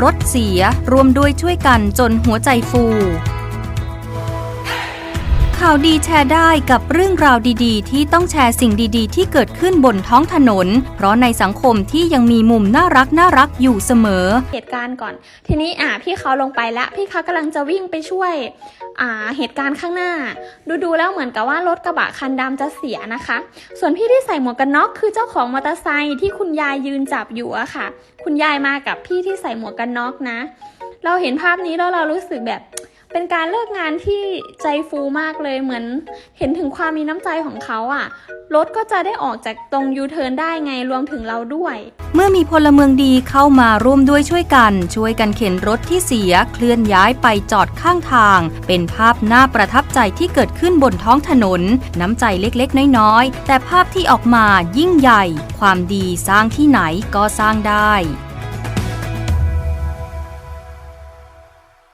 รถเสียรวมด้วยช่วยกันจนหัวใจฟู ข่าวดีแชร์ได้กับเรื่องราวดีๆ ที่ต้องแชร์สิ่งดีๆ ที่เกิดขึ้นบนท้องถนน เพราะในสังคมที่ยังมีมุมน่ารักน่ารักอยู่เสมอ เหตุการณ์ก่อน ทีนี้อ่าพี่เขาลงไปแล้ว พี่เขากำลังจะวิ่งไปช่วยอ่าเหตุการณ์ข้างหน้า ดูดูๆแล้วเหมือนกับว่ารถกระบะคันดำจะเสียนะคะ ส่วนพี่ที่ใส่หมวกกันน็อกคือเจ้าของมอเตอร์ไซค์ที่คุณยายยืนจับอยู่อะค่ะ คุณยายมากับพี่ที่ใส่หมวกกันน็อกนะ เราเห็นภาพนี้แล้วเรารู้สึกแบบ เป็นการเลิกงานที่ใจฟูมากเลยเหมือนเห็นถึงความมีน้ำใจของเขาอะรถก็จะได้ออกจากตรงยูเทิร์นได้ไงรวมถึงเราด้วย เมื่อมีพลเมืองดีเข้ามาร่วมด้วยช่วยกัน ช่วยกันเข็นรถที่เสียเคลื่อนย้ายไปจอดข้างทาง เป็นภาพน่าประทับใจที่เกิดขึ้นบนท้องถนน น้ำใจเล็กๆ น้อยๆ แต่ภาพที่ออกมายิ่งใหญ่ ความดีสร้างที่ไหนก็สร้างได้